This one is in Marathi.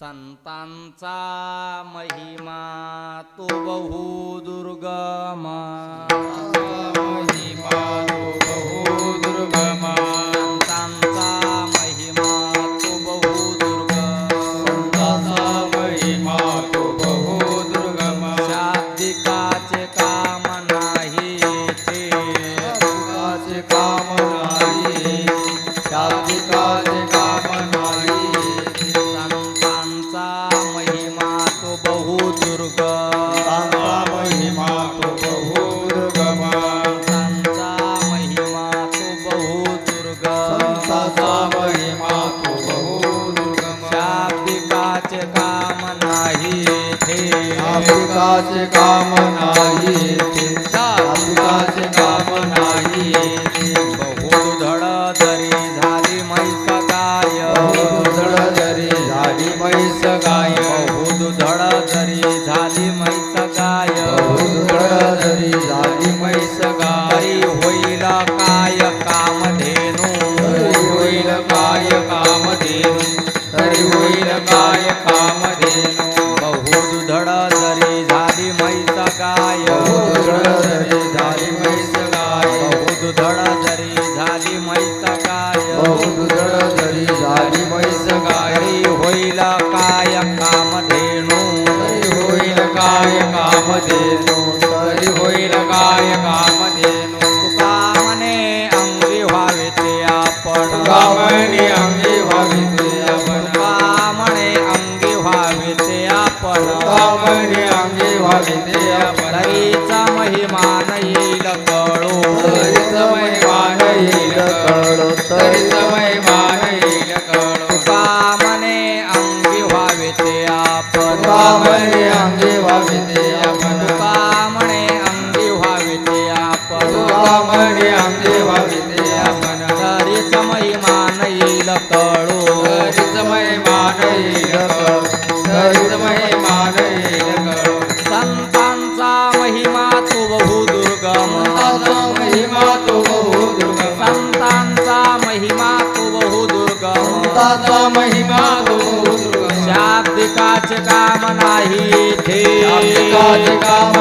संतांचा महिमा तो बहु दुर्गमा. महिमा तो बहु दुर्गमा संतांचा महिमा तो बहु दुर्गम. ताचा महिमा तो बहु दुर्गमा. शाब्दिकाचे काम नाही ते. काम नाही शाब्दिकाचे काम शाब्दिकाचे काम नाही शाब्दिकाचे काम नाही बहुधड जरी झाली म्हैस गाय आपण तरीचा महिमा येईल कळू. तरीच महिमान येईल कळो. तरीच महिमान येईल कळो. म्हणे अंगी व्हावे ते आपण. कामने अंगी व्हावी ते आपण. म्हणे अंगी व्हावे ते आपण. कामने अंगी व्हावी ते आपण. तरीच महिमा न येईल कळू. तरीच महिमान येईल कळो. महिमान शाब्दिकाचे काम नाही ते शाब्दिकाचे काम